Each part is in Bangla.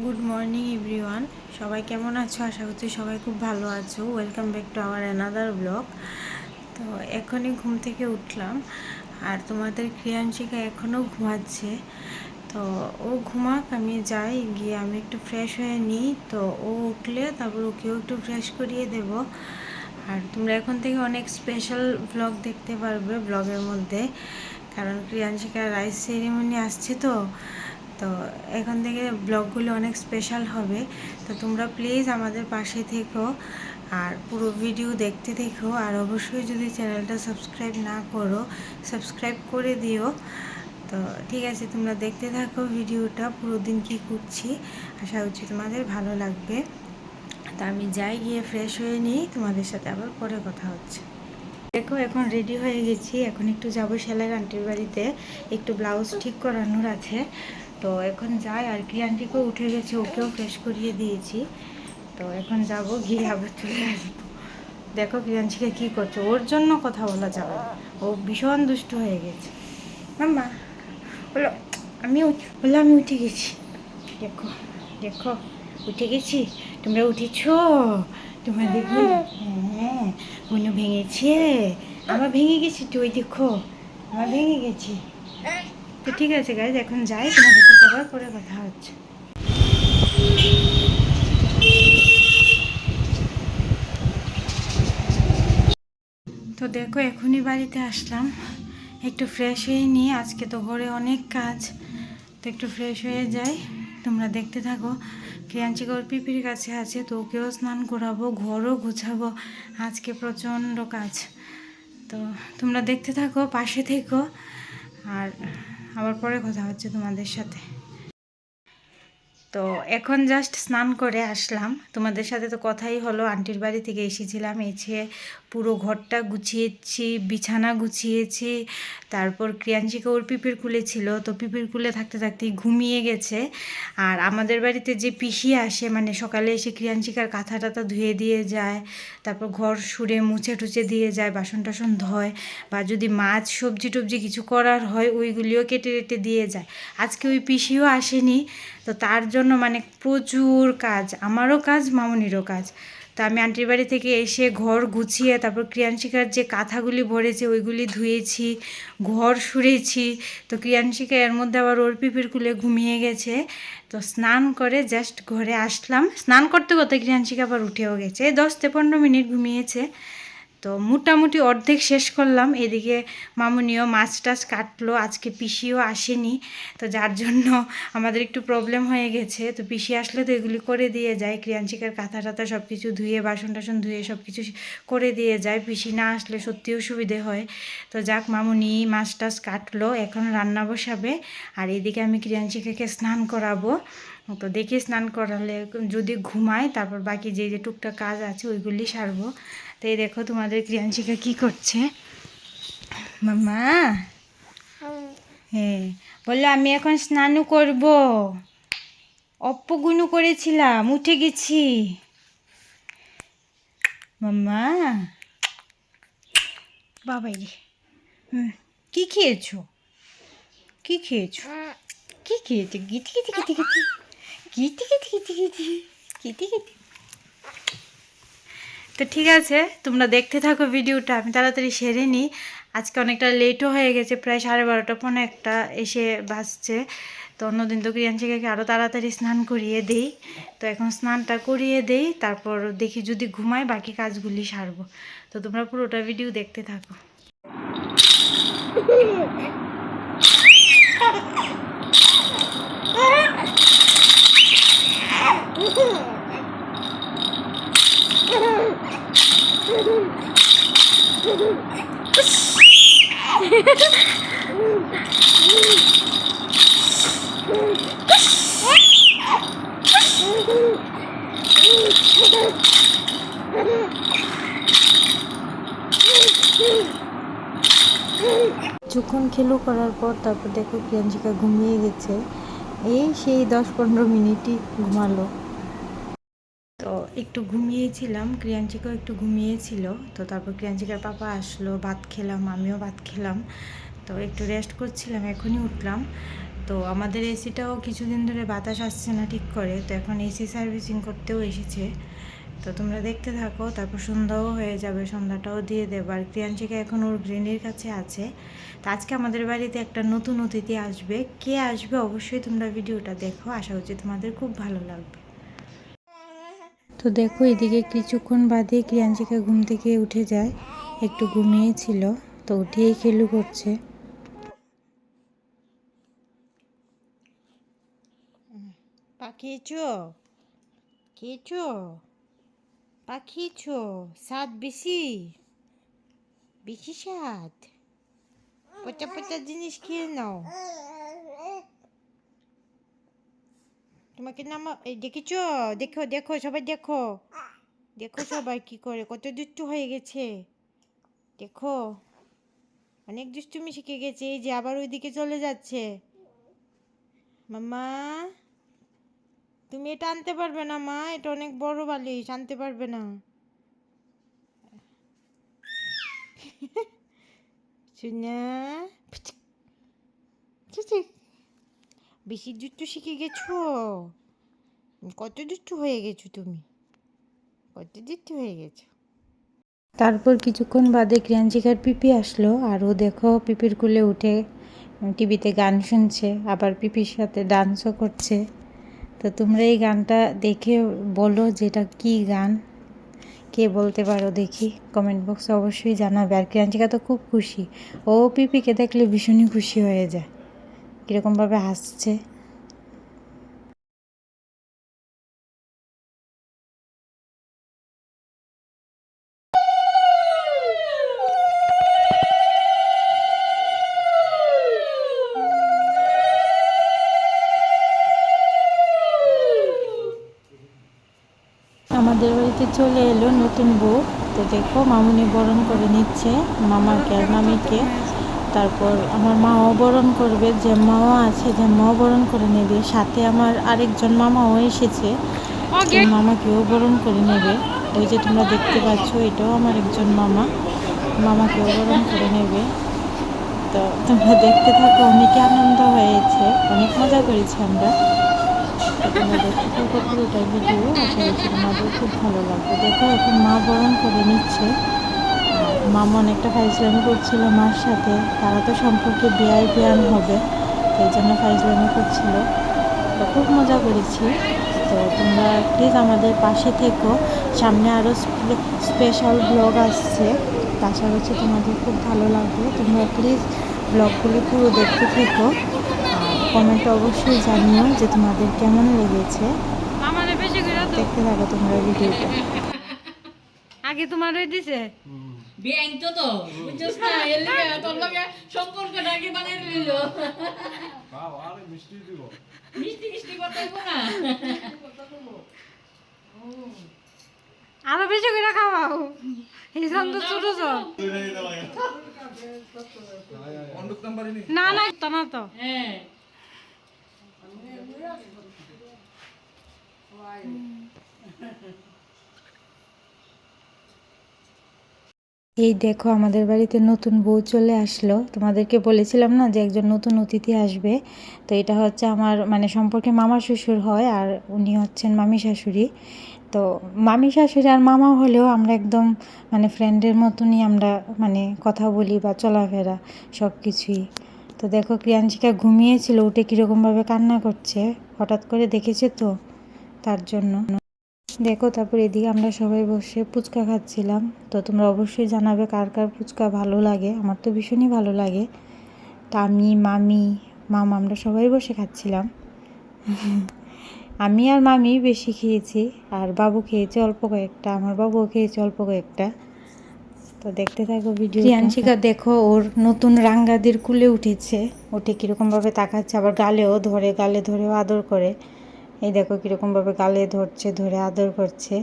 গুড মর্নিং এভরিওয়ান সবাই কেমন আছো? আশা করছি সবাই খুব ভালো আছো। Welcome back to our another blog তো এখনই ঘুম থেকে উঠলাম। আর তোমাদের ক্রিয়াংশিকা এখনও ঘুমাচ্ছে। তো ও ঘুমাক, আমি যাই, গিয়ে আমি একটু ফ্রেশ হয়ে নিই। তো ও উঠলে তারপর ওকেও একটু ফ্রেশ করিয়ে দেব। আর তোমরা এখন থেকে অনেক স্পেশাল ব্লগ দেখতে পারবে ব্লগের মধ্যে। কারণ ক্রিয়াংশিকার রাইস সেরিমনি আসছে তো। তো এখান থেকে ব্লগগুলো অনেক স্পেশাল হবে। তো তোমরা প্লিজ আমাদের পাশে থেকো আর পুরো ভিডিও দেখতে থেকো। আর অবশ্যই যদি চ্যানেলটা সাবস্ক্রাইব না করো সাবস্ক্রাইব করে দিও। তো ঠিক আছে, তোমরা দেখতে থাকো ভিডিওটা পুরো দিন কী করছি। আশা করছি তোমাদের ভালো লাগবে। তা আমি যাই গিয়ে ফ্রেশ হয়ে নিই, তোমাদের সাথে আবার পরে কথা হচ্ছে। দেখো, এখন রেডি হয়ে গেছি। এখন একটু যাব সেলাইয়ের আন্টির বাড়িতে। একটু ব্লাউজ ঠিক করানোর আছে। তো এখন যাই, আর কি আন্টিকেও উঠে গেছে, ওকেও ফ্রেশ করিয়ে দিয়েছি। তো এখন যাব, গিয়ে আবার চলে আসব। দেখো ক্রিয়াঞ্চিকে কি করছে, ওর জন্য কথা বলা যাবে ও ভীষণ দুষ্ট হয়ে গেছে। মাম্মা, বলো, আমি বলল, আমি উঠে গেছি। দেখো দেখো, উঠে গেছি। তোমরা উঠেছো? তোমরা দেখো হ্যাঁ কোনো ভেঙেছে। আমার ভেঙে গেছি তুই দেখো। আমার ভেঙে গেছি। তো ঠিক আছে গাইজ এখন যাই, তোমাদের সাথে আবার পরে কথা হচ্ছে। তো দেখো, এখনই বাড়িতে আসলাম। একটু ফ্রেশ হয়ে নিই, আজকে তো ঘরে অনেক কাজ। তো একটু ফ্রেশ হয়ে যাই। তোমরা দেখতে থাকো ক্রিয়াঞ্চিকা ওর পিপির কাছে আছে, তো ওকেও স্নান করাবো, ঘরও গুছাবো। আজকে প্রচণ্ড কাজ। তো তোমরা দেখতে থাকো, পাশে থেকো। আর আবার পরে কথা হচ্ছে তোমাদের সাথে। তো এখন জাস্ট স্নান করে আসলাম। তোমাদের সাথে তো কথাই হলো, আন্টির বাড়ি থেকে এসেছিলাম, এসে পুরো ঘরটা গুছিয়েছি, বিছানা গুছিয়েছি, তারপর ক্রিয়াঞ্চিকা ওর পিপির কুলে ছিল, তো পিপির কুলে থাকতে থাকতেই ঘুমিয়ে গেছে। আর আমাদের বাড়িতে যে পিসি আসে মানে সকালে এসে ক্রিয়াঞ্চিকার কাঁথা টাথা ধুয়ে দিয়ে যায়, তারপর ঘর সুরে মুছে টুছে দিয়ে যায়, বাসন টাসন ধয়, বা যদি মাছ, সবজি টবজি কিছু করার হয়, ওইগুলিও কেটে কেটে দিয়ে যায়। আজকে ওই পিসিও আসেনি, তো তার জন্য মানে প্রচুর কাজ, আমারও কাজ, মামনিরও কাজ। তো আমি আন্টির বাড়ি থেকে এসে ঘর গুছিয়ে, তারপর ক্রিয়াংশিকার যে কাঁথাগুলি ভরেছে ওইগুলি ধুয়েছি, ঘর সুরেছি তো ক্রিয়াংশিকা এর মধ্যে আবার ওর পিপির কুলে ঘুমিয়ে গেছে। তো স্নান করে জাস্ট ঘরে আসলাম। স্নান করতে করতে ক্রিয়াংশিকা আবার উঠেও গেছে। দশ থেকে পনেরো মিনিট ঘুমিয়েছে। তো মোটামুটি অর্ধেক শেষ করলাম। এদিকে মামুনিও মাছ টাছ কাটলো, আজকে পিসিও আসেনি, তো যার জন্য আমাদের একটু প্রবলেম হয়ে গেছে। তো পিসি আসলে তো এগুলি করে দিয়ে যায় ক্রিয়াঞ্চিকার কাঁথা টাথা সব কিছু ধুয়ে, বাসন টাসন ধুয়ে সব কিছু করে দিয়ে যায়। পিসি না আসলে সত্যিও সুবিধে হয়। তো যাক, মামুনি মাছ টাছ কাটলো, এখন রান্না বসাবে, আর এদিকে আমি ক্রিয়াঞ্চিকাকে স্নান করাবো। তো দেখি স্নান করালে যদি ঘুমায়, তারপর বাকি যে যে টুকটাক কাজ আছে, ওইগুলি সারবো। তো এই দেখো তোমাদের ক্রিয়াঞ্চিকা কি করছে? মামা হ্যাঁ বলল আমি এখন স্নানও করব। অপ্পগুনু করেছিলাম, উঠে গেছি। মাম্মা? বাবাই হুম, কি খেয়েছো? কি খেয়েছো? কি খেয়েছো? গিটি গিটি গিটি গিটি গিটি গিটি গিটি গিটি গিটি গিটি। তো ঠিক আছে, তোমরা দেখতে থাকো ভিডিওটা, আমি তাড়াতাড়ি সেরে নিই। আজকে অনেকটা লেটও হয়ে গেছে, প্রায় সাড়ে বারোটা পৌনে একটা এসে বাসছে তো অন্যদিন তো ক্রিয়াঞ্চিকাকে আরও তাড়াতাড়ি স্নান করিয়ে দেই। তো এখন স্নানটা করিয়ে দেই, তারপর দেখি যদি ঘুমায়, বাকি কাজগুলি সারবো। তো তোমরা পুরোটা ভিডিও দেখতে থাকো। কিছুক্ষণ খেলু করার পর তারপর দেখো প্রিয়াঞ্চিকা ঘুমিয়ে গেছে। এই সেই দশ পনেরো মিনিটই ঘুমালো। তো একটু ঘুমিয়েছিলাম ক্রিয়াঞ্চিকাও একটু ঘুমিয়েছিল। তো তারপর ক্রিয়াঞ্চিকার পাপা আসলো, ভাত খেলাম, আমিও ভাত খেলাম। তো একটু রেস্ট করছিলাম, এখনই উঠলাম। তো আমাদের এসিটাও কিছুদিন ধরে বাতাস আসছে না ঠিক করে, তো এখন এসি সার্ভিসিং করতেও এসেছে। তো তোমরা দেখতে থাকো, তারপর সন্ধ্যাও হয়ে যাবে, সন্ধ্যাটাও দিয়ে দেবো। আর ক্রিয়াঞ্চিকা এখন ওর গ্রিনির কাছে আছে। তো আজকে আমাদের বাড়িতে একটা নতুন অতিথি আসবে। কে আসবে অবশ্যই তোমরা ভিডিওটা দেখো। আশা করছি তোমাদের খুব ভালো লাগবে। তো দেখো, এদিকে কিছুক্ষণ বাদে ক্রিয়াঞ্চিকা ঘুম থেকে উঠে যায়। একটু ঘুমিয়েছিল তো উঠেই খেলু করছে। পাখিয়েছো খেয়েছো পাখিয়েছো স্বাদ বেশি? বেশি স্বাদ? পচা পচা জিনিস খেয়ে নাও। তোমাকে নামা দেখেছ? দেখো দেখো, সবাই দেখো। দেখো সবাই কি করে, কত দুষ্টু হয়ে গেছে। দেখো, অনেক দুষ্টুমি শিখে গেছে, এই যে আবার ওইদিকে চলে যাচ্ছে। মামা তুমি এটা আনতে পারবে না, মা। এটা অনেক বড় বালিশ, আনতে পারবে না। বেশি দুষ্টু শিখে গেছো? কত দুষ্টু হয়ে গেছো তুমি? কত দুষ্টু হয়ে গেছো? তারপর কিছুক্ষণ বাদে ক্রিয়াঞ্চিকার পিপি আসলো, আর ও দেখো পিপির কুলে উঠে টিভিতে গান শুনছে, আবার পিপির সাথে ডান্সও করছে। তো তোমরা এই গানটা দেখে বলো যে এটা কী গান, কে বলতে পারো দেখি কমেন্ট বক্সে অবশ্যই জানাবে। আর ক্রিয়াঞ্চিকা তো খুব খুশি, ও পিপিকে দেখলে ভীষণই খুশি হয়ে যায়, কীরকমভাবে হাসছে। আমাদের বাড়িতে চলে এলো নতুন বউ। তো দেখো, মামুনি বরণ করে নিচ্ছে মামাকে আর মামিকে। তারপর আমার মাও বরণ করবে, যে মাও আছে, যে মাও বরণ করে নেবে। সাথে আমার আরেকজন মামাও এসেছে মামাকেও বরণ করে নেবে। ওই যে তোমরা দেখতে পাচ্ছ, এটাও আমার একজন মামা। মামাকেও বরণ করে নেবে। তো তোমরা দেখতে থাকো, অনেক আনন্দ হয়েছে, অনেক মজা করেছি আমরা। তো তোমরা দেখতে থাকো পুরোটা ভিডিও আশা করছি তোমাদের খুব ভালো লাগবে। দেখো এখন মা বরণ করে নিচ্ছে। আর মামা অনেকটা ফাইজলামি করছিল মার সাথে। তারা তো সম্পর্কে বেয়াই বেয়ান হবে, সেই জন্য ফাইজলামি করছিল। তো খুব মজা করেছি। তো তোমরা প্লিজ আমাদের পাশে থেকো। সামনে আরও স্পেশাল ব্লগ আসছে। আশা করছি তোমাদের খুব ভালো লাগবে। তোমরা প্লিজ ব্লগগুলি পুরো দেখতে থেকো। কমেন্টে অবশ্যই জানিও যে তোমাদের কেমন লেগেছে আমারে বেশি করে তো দেখতে থাকো তোমরা ভিডিওটা আগে তোমার ওই দিছে তো তো বুঝছস না এর লাগে তোর লাগে সম্পর্কটা আগে বানাই নিল মিষ্টি মিষ্টি কথা হইবো না আরও বেশি করে খাওয়াও এই তো ছোট ছোট না না তা না তো হ্যাঁ এই দেখো, আমাদের বাড়িতে নতুন বউ চলে আসলো। তোমাদেরকে বলেছিলাম না যে একজন নতুন অতিথি আসবে? তো এটা হচ্ছে আমার মানে সম্পর্কে মামা শ্বশুর হয় আর উনি হচ্ছেন মামি শাশুড়ি। তো মামি শাশুড়ি আর মামা হলেও আমরা একদম মানে ফ্রেন্ডের মতনই আমরা মানে কথা বলি বা চলাফেরা সব কিছুই। তো দেখো ক্রিয়াঞ্চিকা ঘুমিয়েছিল, উঠে কীরকমভাবে কান্না করছে, হঠাৎ করে দেখেছে তো, তার জন্য। দেখো তারপর এদিকে আমরা সবাই বসে ফুচকা খাচ্ছিলাম। তো তোমরা অবশ্যই জানাবে কার কার ফুচকা ভালো লাগে। আমার তো ভীষণই ভালো লাগে। তা আমি, মামি, মামা আমরা সবাই বসে খাচ্ছিলাম। আমি আর মামি বেশি খেয়েছি, আর বাবু খেয়েছে অল্প কয়েকটা, আমার বাবুও খেয়েছে অল্প কয়েকটা। তো দেখতে থাকো ভিডিও রিয়ানশিকা দেখো, ওর নতুন রাঙ্গাদের কুলে উঠেছে। উঠে কীরকমভাবে তাকাচ্ছে, আবার গালেও ধরে, গালে ধরেও আদর করে। এই দেখো কীরকমভাবে গালে ধরছে, ধরে আদর করছে।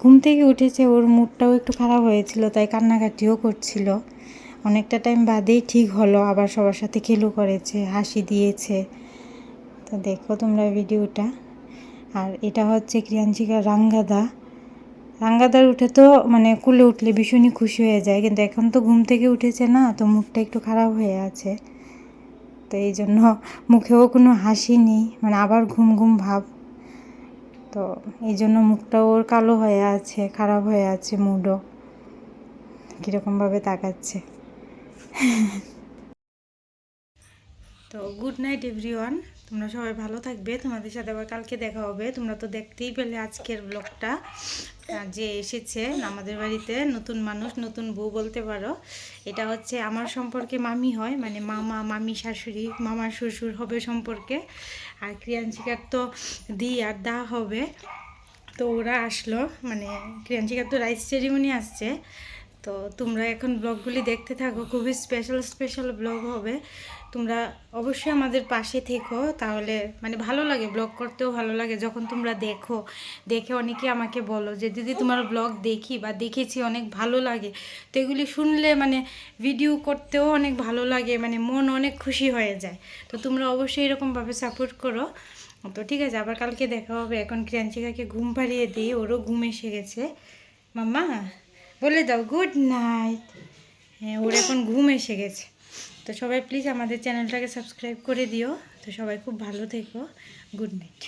ঘুম থেকে উঠেছে, ওর মুডটাও একটু খারাপ হয়েছিল, তাই কান্নাকাটিও করছিল। অনেকটা টাইম বাদেই ঠিক হলো, আবার সবার সাথে খেলু করেছে, হাসি দিয়েছে। তো দেখো তোমরা ভিডিওটা। আর এটা হচ্ছে ক্রিয়াঞ্চিকা রাঙ্গাদা। রাঙ্গাদার উঠে তো মানে কুলে উঠলে ভীষণই খুশি হয়ে যায়, কিন্তু এখন তো ঘুম থেকে উঠেছে না, তো মুখটা একটু খারাপ হয়ে আছে। তো এই জন্য মুখেও কোনো হাসি নেই মানে আবার ঘুম ঘুম ভাব। তো এই জন্য মুখটা ওর কালো হয়ে আছে, খারাপ হয়ে আছে, মুডও। কীরকমভাবে তাকাচ্ছে। তো গুড নাইট এভরিওয়ান তোমরা সবাই ভালো থাকবে। তোমাদের সাথে আবার কালকে দেখা হবে। তোমরা তো দেখতেই পেলে আজকের ব্লগটা যে এসেছে আমাদের বাড়িতে নতুন মানুষ, নতুন বউ বলতে পারো। এটা হচ্ছে আমার সম্পর্কে মামি হয় মানে মামা, মামি, শাশুড়ি, মামার শ্বশুর হবে সম্পর্কে। আর ক্রিয়াঞ্চিকার তো দি আর দা হবে। তো ওরা আসলো মানে ক্রিয়াঞ্চিকার তো রাইস সেরিমনি আসছে। তো তোমরা এখন ব্লগগুলি দেখতে থাকো, খুবই স্পেশাল স্পেশাল ব্লগ হবে। তোমরা অবশ্যই আমাদের পাশে থেকো, তাহলে মানে ভালো লাগে, ব্লগ করতেও ভালো লাগে। যখন তোমরা দেখো, দেখে অনেকে আমাকে বলো যে, দিদি, তোমার ব্লগ দেখি বা দেখেছি, অনেক ভালো লাগে। তো এগুলি শুনলে মানে ভিডিও করতেও অনেক ভালো লাগে মানে মন অনেক খুশি হয়ে যায়। তো তোমরা অবশ্যই এরকমভাবে সাপোর্ট করো। তো ঠিক আছে, আবার কালকে দেখা হবে। এখন ক্রিয়াঞ্চিকাকে ঘুম পাড়িয়ে দিই, ওরও ঘুম এসে গেছে। মাম্মা? বলে দাও গুড নাইট হ্যাঁ ওর এখন ঘুম এসে গেছে। তো সবাই প্লিজ আমাদের চ্যানেলটাকে সাবস্ক্রাইব করে দিও। তো সবাই খুব ভালো থেকো। Good night